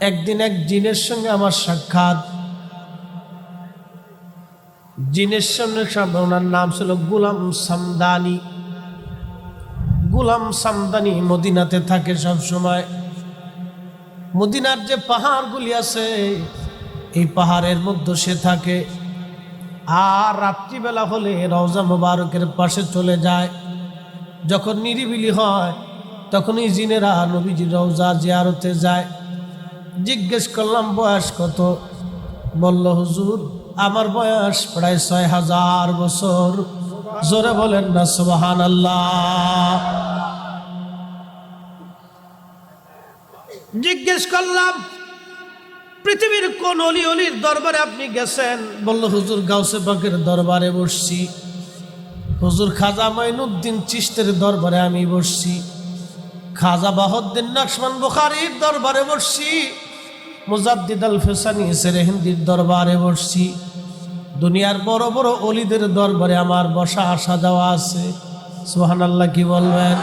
একদিন এক জিনের সঙ্গে আমার সাক্ষাৎ। জিনের সাক্ষাৎ, ওনার নাম ছিল গুলাম সামদানি। গুলাম সামদানি মদিনাতে থাকে সব সময় মদিনার যে পাহাড়গুলি আছে এই পাহাড়ের মধ্যে সে থাকে। আর রাত্রিবেলা হলে রওজা মোবারকের পাশে চলে যায়। যখন নিরিবিলি হয় তখনই জিনেরা নবীজি রওজা জিয়ারতে যায়। জিজ্ঞেস করলাম, বয়স কত? বলল, হুজুর, আমার বয়স প্রায় ছয় হাজার বছর। জোরে বলেন না সুবাহান আল্লাহ জিজ্ঞেস করলাম, পৃথিবীর কোন অলি অলির দরবারে আপনি গেছেন? বলল, হুজুর, গাউসে বাকের দরবারে বসছি। হুজুর, খাজা মাইনুদ্দিন চিস্তের দরবারে আমি বসছি। খাজা বাহদ্দিন নকশমান বুখারির দরবারে বসছি মুজাদ্দিদ আল ফেসানি সেরেহিন্দির দরবারে বসছি। দুনিয়ার বড় বড় অলিদের দরবারে আমার বসা আসা যাওয়া আছে। সোহান আল্লাহ কি বলবেন?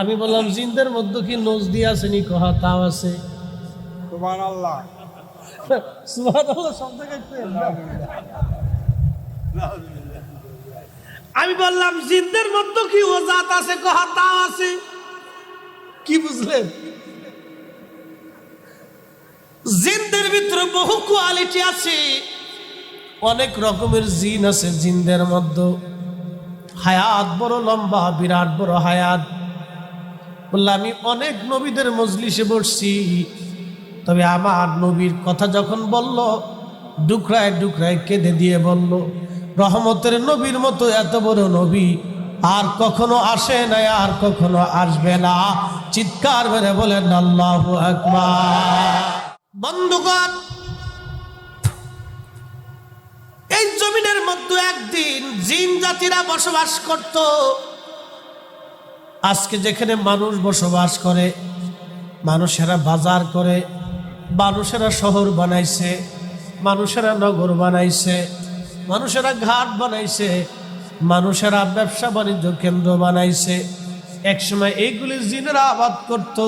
আমি বললাম জিন্দের মধ্যে কি নজদি আছে নি? কহা তাও আছে। আল্লাহ শব্দ আমি বললাম জিন্দের মধ্যে কি ওজাত আছে? কহা তাও আছে। কি বুঝলেন? জিনদের ভিতরে বহু কোয়ালিটি আছে। অনেক রকমের জিন আছে জিনদের মধ্যে। হায়াত বড় লম্বা, বিরাট বড় হায়াত। বললাম, আমি অনেক নবীদের মজলিসে বসছি। তবে আমার নবীর কথা যখন বলল, ডুকরায় ডুকরায় কেঁদে দিয়ে বলল, রহমতের নবীর মতো এত বড় নবী আর কখনো আসে না আর কখনো আসবে না। চিৎকার মেরে বলেন, আল্লাহ বন্ধুগণ, এই জমিনের মধ্যে একদিন জিন জাতিরা বসবাস করত। আজকে যেখানে মানুষ বসবাস করে, মানুষেরা বাজার করে, মানুষেরা শহর বানাইছে, মানুষেরা নগর বানাইছে, মানুষেরা ঘাট বানাইছে, মানুষেরা ব্যবসা বাণিজ্য কেন্দ্র বানাইছে একসময় এইগুলি জিনেরা আবাদ করত।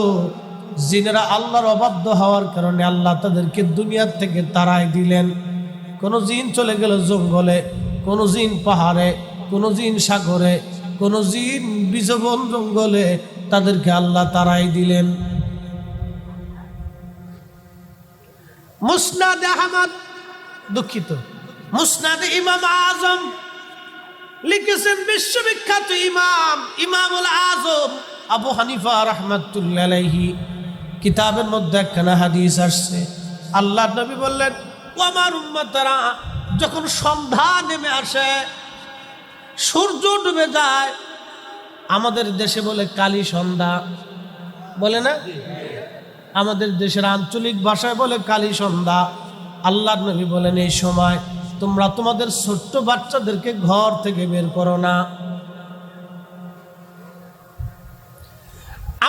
জিনেরা আল্লাহর অবাধ্য হওয়ার কারণে আল্লাহ তাদেরকে দুনিয়ার থেকে তারাই দিলেন। কোনো জিন চলে গেল জঙ্গলে, কোনো জিন পাহাড়ে, কোনো জিন সাগরে, কোনো জিন বিজবন জঙ্গলে তাদেরকে আল্লাহ তারাই দিলেন। মুসনাদ আহমদ দুঃখিত। মুসনাদ ইমাম আজম লিখেছেন বিশ্ববিখ্যাত ইমাম, ইমামুল আজম আবু হানিফা রহমতুল্লাহ কিতাবের মধ্যে একখানা হাদিস আসছে। আল্লাহ নবী বললেন আমার উম্মতারা যখন সন্ধ্যা নেমে আসে, সূর্য ডুবে যায়, আমাদের দেশে বলে কালী সন্ধ্যা। বলে না? আমাদের দেশের আঞ্চলিক ভাষায় বলে কালী সন্ধ্যা। আল্লাহ নবী বলেন, এই সময় তোমরা তোমাদের ছোট্ট বাচ্চাদেরকে ঘর থেকে বের করো না।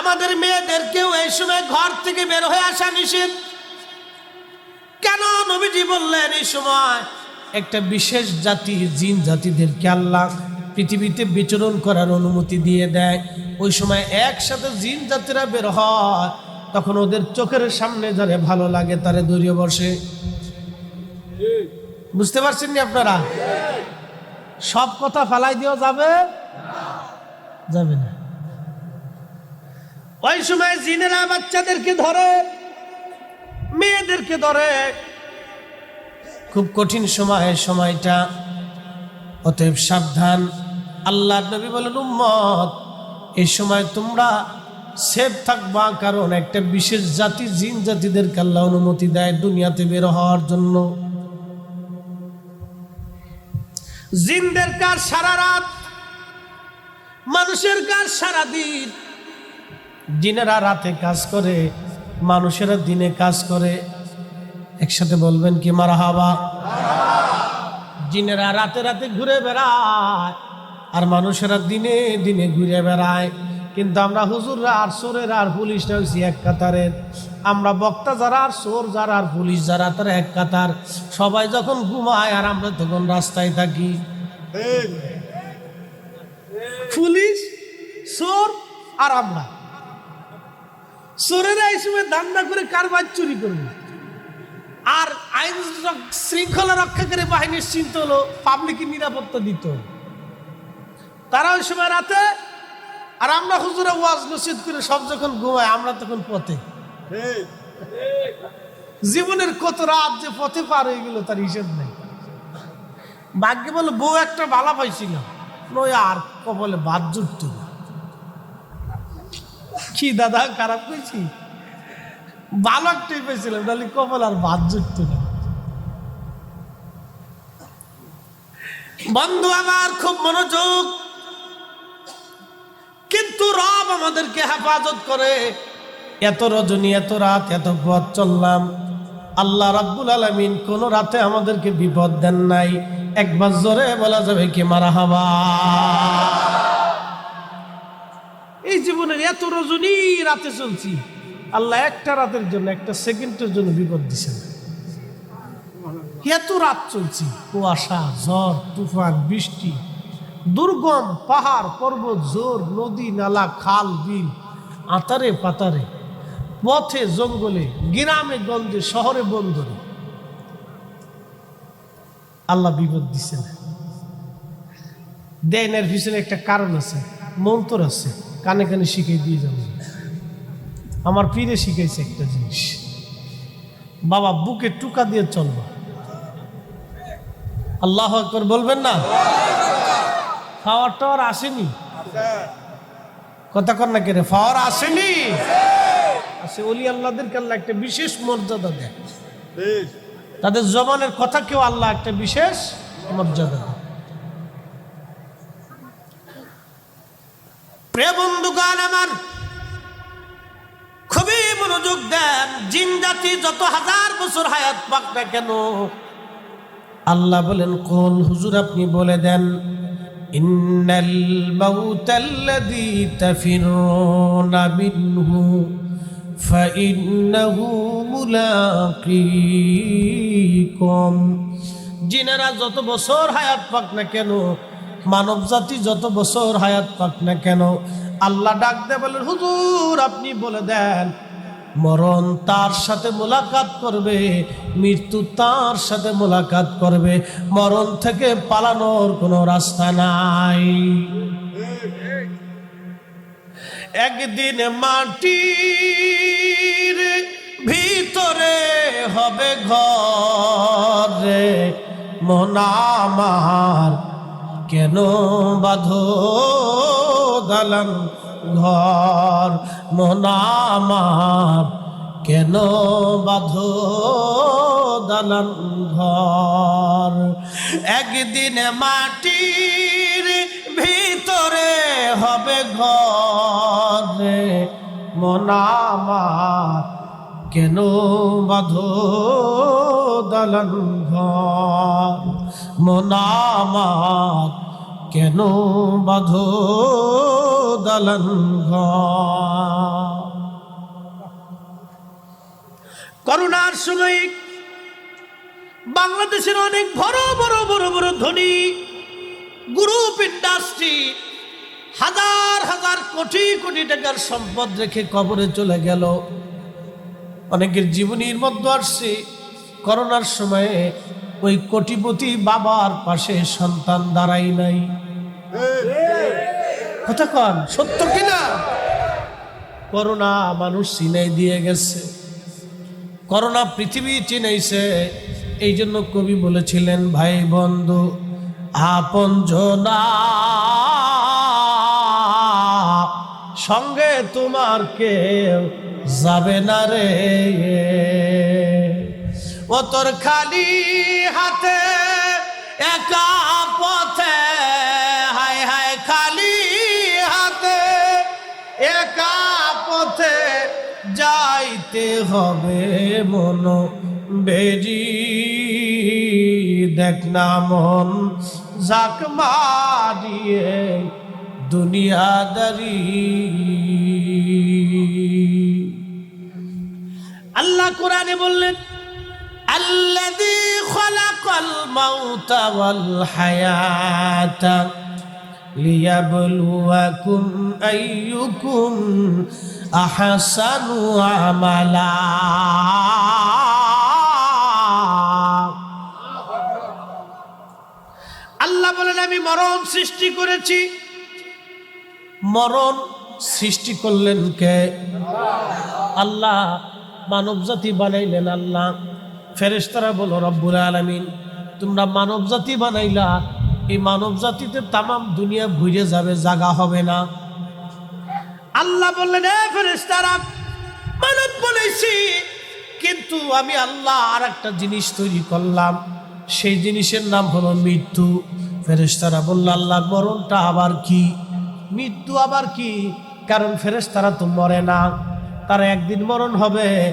আমাদের মেয়েদেরকেও এই সময় ঘর থেকে বের হয়ে আসা নিষেধ। কেন নবীজি বললেন এই সময় একটা বিশেষ জাতি, জিন জাতিদেরকে আল্লাহ পৃথিবীতে বিচরণ করার অনুমতি দিয়ে দেয়। ওই সময় একসাথে জিন জাতিরা বের হয়, তখন ওদের চোখের সামনে যারা ভালো লাগে তারে দৌড়িয়ে বসে। বুঝতে পারছেন আপনারা? সব কথা ফালাই দেওয়া যাবে? যাবে না। ওই সময় জিনেরা বাচ্চাদেরকে ধরে, মেয়েদেরকে ধরে। খুব কঠিন সময় সময়টা। অতএব সাবধান। আল্লাহ নবী বলেন, উম্মত, এই সময় তোমরা সেফ থাকবা, কারণ একটা বিশেষ জাতি, জিন জাতিদেরকে আল্লাহ অনুমতি দেয় দুনিয়াতে বের হওয়ার জন্য। জিনদের কাজ সারা রাত? মানুষের কাজ সারা দিন? জিনেরা রাতে কাজ করে, মানুষেরা দিনে কাজ করে। একসাথে বলবেন কি মারা হাবা জিনেরা রাতে রাতে ঘুরে বেড়ায়, আর মানুষেরা দিনে দিনে ঘুরে বেড়ায়। কিন্তু আমরা হুজুররা আর সোরের আর পুলিশরা হয়েছি এক কাতারের। আমরা বক্তা যারা আর সোর যারা আর পুলিশ যারা, তারা এক কাতার। সবাই যখন ঘুমায় আর আমরা তখন রাস্তায় থাকি। পুলিশ সোর আর আমরা। চোরেরা এই সময় করে কারবার চুরি করবে। আর আইন শৃঙ্খলা রক্ষাকারী বাহিনীর চিন্তা হলো পাবলিকের নিরাপত্তা দিত তারা ওই সময় রাতে আর আমরা হুজুরা ওয়াজ নসিদ করে সব যখন ঘুমায় আমরা তখন পথে। জীবনের কত রাত যে পথে পার হয়ে গেল তার হিসেব নেই। ভাগ্যে বলে বউ একটা বালা পাইছিল। আর কবলে বাদ জুটত কি দাদা, খারাপ কইছি? ভালো একটাই পেয়েছিলাম নাহলে কবল আর বাদ জুটত না। বন্ধু আমার, খুব মনোযোগ কিন্তু রব আমাদেরকে হেফাজত করে। এত রজনী, এত রাত, এত পথ চললাম। আল্লাহ রাব্বুল আলমিন কোন রাতে আমাদেরকে বিপদ দেন নাই। একবার জোরে বলা যাবে কি মারা হাবা। এই জীবনের এত রজনী রাতে চলছি। আল্লাহ একটা রাতের জন্য, একটা সেকেন্ডের জন্য বিপদ দিছেন। এত রাত চলছি। কুয়াশা, ঝড়, তুফান, বৃষ্টি। দুর্গম পাহাড়, পর্বত, জোর, নদী, নালা, খাল, বিল, আতারে পাতারে, পথে জঙ্গলে, গ্রামে, গঞ্জে, শহরে, বন্দরে। আল্লাহ বিপদ দিছে না। দেনের পিছনে একটা কারণ আছে, মন্তর আছে, কানে কানে শিখাই দিয়ে যাব। আমার পীরে শিখাইছে একটা জিনিস। বাবা, বুকে টুকা দিয়ে চলবা। আল্লাহ আকবর বলবেন না? খাওয়ার টাওয়ার আসেনি কথা কর না কেরে পাওয়ার আসেনি আসে অলি আল্লাহদেরকে আল্লাহ একটা বিশেষ মর্যাদা দেয় তাদের জবানের কথা কেউ আল্লাহ একটা বিশেষ মর্যাদা দেয় প্রিয় বন্ধুগান আমার খুবই মনোযোগ দেন জিন জাতি যত হাজার বছর হায়াত পাক না কেন আল্লাহ বলেন কোন হুজুর আপনি বলে দেন ইন্নাল মাউতাল্লাযী তাফিরুনা মিনহু فإنه ملاقيكم জিনেরা যত বছর হায়াত পাক না কেন মানব জাতি যত বছর হায়াত পাক না কেন আল্লাহ ডাক দে বলেন হুজুর আপনি বলে দেন মরণ তার সাথে মোলাকাত করবে, মৃত্যু তার সাথে মোলাকাত করবে। মরণ থেকে পালানোর কোনো রাস্তা নাই। একদিন মাটির ভিতরে হবে ঘরে মনামার কেন বাঁধো দালান ঘর। মনামার কেন বাঁধো দালান ঘর? একদিন মাটির ভিতরে হবে ঘরে মনামার কেন বাঁধো দালান ঘর? মনামার কেন বাঁধো দালান করোনার সময় বাংলাদেশের অনেক বড় বড় বড় বড় ধনী গ্রুপ ইন্ডাস্ট্রি হাজার হাজার কোটি কোটি টাকার সম্পদ রেখে কবরে চলে গেল। অনেকের জীবনীর মধ্যে আসছে করোনার সময়ে ওই কোটিপতি বাবার পাশে সন্তান দাঁড়াই নাই। কথা কন। সত্য কিনা? করোনা মানুষ চিনাই দিয়ে গেছে। করোনা পৃথিবী চিনাইছে। এই জন্য কবি বলেছিলেন ভাই বন্ধু আপন জনা সঙ্গে তোমার কেউ যাবে না রে। ও তোর খালি হাতে একা পথে যাইতে হবে মন বেরি দেখ না মন জাক মারিয়ে দুনিয়াদারি আল্লাহ কোরআনে বললেন الذي خلق الموت والحياة ليبلوكم أيكم আহসানু আমালা আল্লাহ বলেন আমি মরণ সৃষ্টি করেছি। মরণ সৃষ্টি করলেন কে? আল্লাহ। মানব জাতি বানাইলেন আল্লাহ। ফেরেশতারা বলো রব্বুল আলামিন তোমরা মানব জাতি বানাইলা। এই মানব জাতিতে তামাম দুনিয়া ঘুরে যাবে জাগা হবে না। আল্লাহ বললেন, এ ফেরেশতারা মানব বলেছি, কিন্তু আমি আল্লাহ আর একটা জিনিস তৈরি করলাম। সেই জিনিসের নাম হলো মৃত্যু। ফেরেস্তারা বলল আল্লাহ মরণটা আবার কি? মৃত্যু আবার কি? কারণ ফেরেশতারা তো মরে না। তারা একদিন মরণ হবে,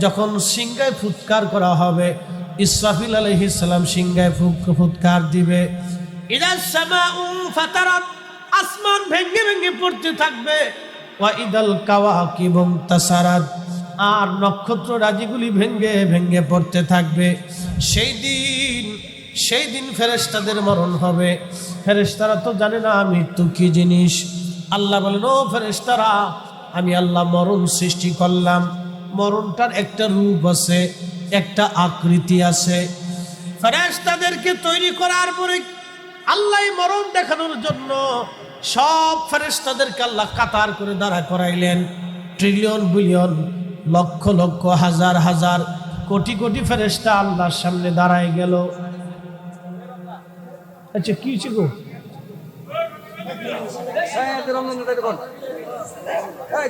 যখন সিংহায় ফুৎকার করা হবে। ইসরাফিল আলহিসাম সিংহায় ফুৎ- ফুৎকার দিবে। আসমান ভেঙে ভেঙে পড়তে থাকবে। ওয়া ইদাল কাওয়াকিব তাসারাত আর নক্ষত্র রাজিগুলি ভেঙ্গে ভেঙ্গে পড়তে থাকবে। সেই দিন সেই দিন ফেরেশতাদের মরণ হবে। ফেরেশতারা তো জানে না মৃত্যু কি জিনিস। আল্লাহ বলেন, ও ফেরেশতারা, আমি আল্লাহ মরণ সৃষ্টি করলাম। মরণটার একটা রূপ আছে, একটা আকৃতি আছে। ফেরেশতাদেরকে তৈরি করার পরে আল্লাহ মরণ দেখানোর জন্য সব ফেরেশতাদেরকে আল্লাহ কাতার করে দাঁড়া করাইলেন। ট্রিলিয়ন, বিলিয়ন, লক্ষ লক্ষ, হাজার হাজার, কোটি কোটি ফেরেশতা আল্লাহর সামনে দাঁড়ায় গেল। আচ্ছা কি গো?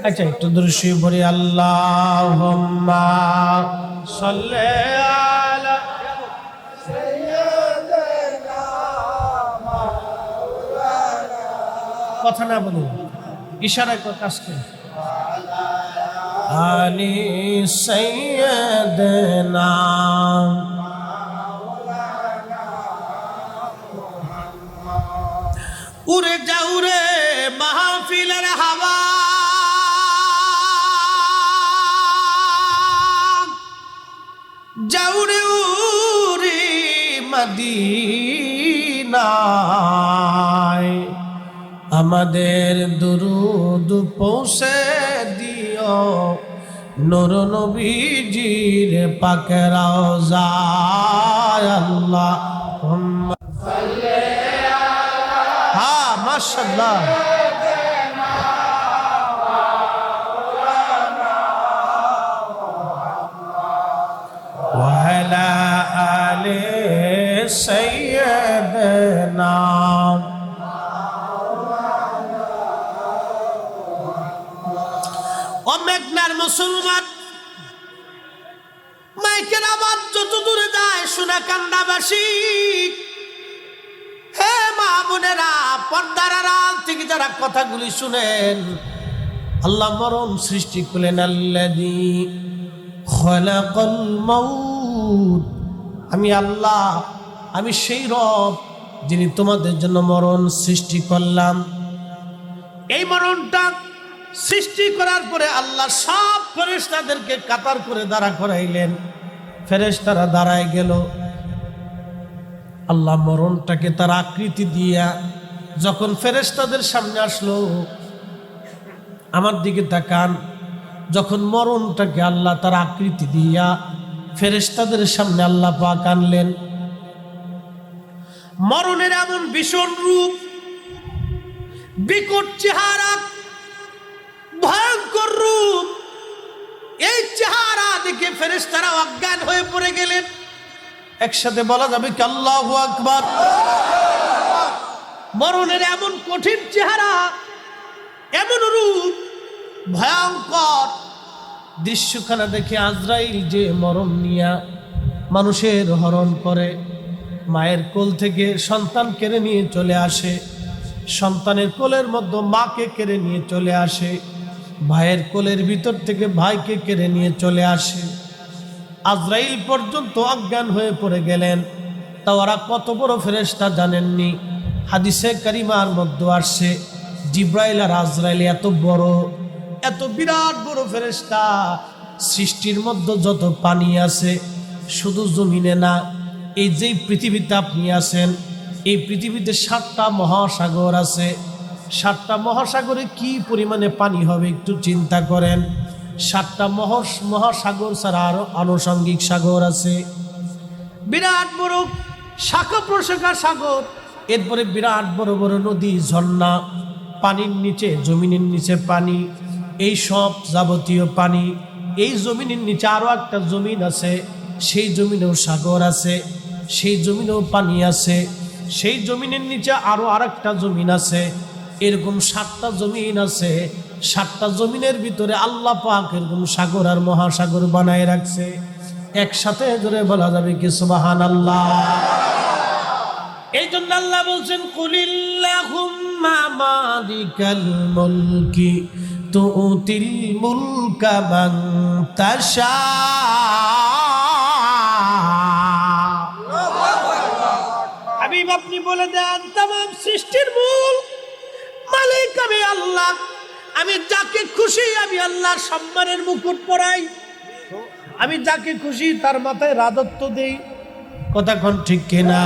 আচ্ছা একটু দৃশ্য বলি আল্লাহ সাল্লে কথা না বলুন ইশারায় করে কাজ করুন আলি সৈয়দনা উড়ে যাও রে মাহফিলের হাওয়া। যাউরে উরে মদিনায় আমাদের দুরুদ পৌঁছে দিও। নুর নবীজির পাকেরাও যায় আল্লাহ হ্যাঁ মাশাল্লাহ মুসলমান। মাইকের আওয়াজ যত দূরে যায়, শোনা কান্দাবাসী হে মা বোনেরা, পর্দার আড়াল থেকে যারা কথাগুলি শুনেন, আল্লাহ মরণ সৃষ্টি করলেন আমি আল্লাহ, আমি সেই রব যিনি তোমাদের জন্য মরণ সৃষ্টি করলাম। এই মরণটা সৃষ্টি করার পরে আল্লাহ সব ফেরেশতাদেরকে কাতার করে দাঁড়া করাইলেন। ফেরেশতারা দাঁড়ায় গেল। আল্লাহ মরণটাকে তার আকৃতি দিয়া যখন ফেরেশতাদের সামনে আসলো, আমার দিকে তাকান, যখন মরণটাকে আল্লাহ তার আকৃতি দিয়া ফেরেশতাদের সামনে আল্লাহ পাক আনলেন। মরণের এমন ভীষণ রূপ, বিকট চেহারা, ভয়ঙ্কর রূপ এই চেহারা দেখে ফেরেশতারা অজ্ঞান হয়ে পড়ে গেলেন। একসাথে বলা যাবে কি, আল্লাহু আকবার। মরণের এমন কঠিন চেহারা, এমন রূপ, ভয়ঙ্কর। দৃশ্যখানা দেখে আজরাইল যে মরণ নিয়া মানুষের হরণ করে, মায়ের কোল থেকে সন্তান কেড়ে নিয়ে চলে আসে। সন্তানের কোলের মধ্যে মাকে কেড়ে নিয়ে চলে আসে। ভাইয়ের কোলের ভিতর থেকে ভাইকে কেড়ে নিয়ে চলে আসে। আজরাইল পর্যন্ত অজ্ঞান হয়ে পড়ে গেলেন। তা ওরা কত বড় ফেরেস্তা জানেননি। হাদিসে কারিমার মধ্যে আসছে জিব্রাইল আর আজরাইল এত বড়, এত বিরাট বড় ফেরেস্তা সৃষ্টির মধ্যে যত পানি আছে, শুধু জমিনে না, এই যেই পৃথিবীতে আপনি আছেন, এই পৃথিবীতে সাতটা মহাসাগর আছে। সাতটা মহাসাগরে কি পরিমাণে পানি হবে একটু চিন্তা করেন। সাতটা মহস, মহাসাগর ছাড়া আরও আনুষঙ্গিক সাগর আছে। বিরাট বড় শাখা প্রশাখা সাগর। এরপরে বিরাট বড় বড় নদী, ঝর্ণা, পানির নিচে, জমিনের নিচে পানি, এই সব যাবতীয় পানি। এই জমিনের নিচে আরও একটা জমিন আছে, সেই জমিনেও সাগর আছে, সেই জমিনেও পানি আছে, সেই জমিনের নিচে আরও আরেকটা জমিন আছে এরকম সাতটা জমিন আছে, সাতটা জমিনের ভিতরে আল্লাহ পাক এরকম সাগর আর মহাসাগর বানায় রাখছে। একসাথে জোরে বলা যাবে কি সুবাহান আল্লাহ এই জন্য আল্লাহ বলছেন, কুলিল্লাহুম্মা মালিকাল মুলকি তুতিল মুলকা মান তাশা। হাবিব, আপনি বলে দেন তাম সৃষ্টির মূল আমি আল্লাহ। আমি যাকে খুশি, আমি আল্লাহ সম্মানের মুকুট পরাই। আমি যাকে খুশি, তার মাথায় রাজত্ব দেই। কথা ঠিক কিনা?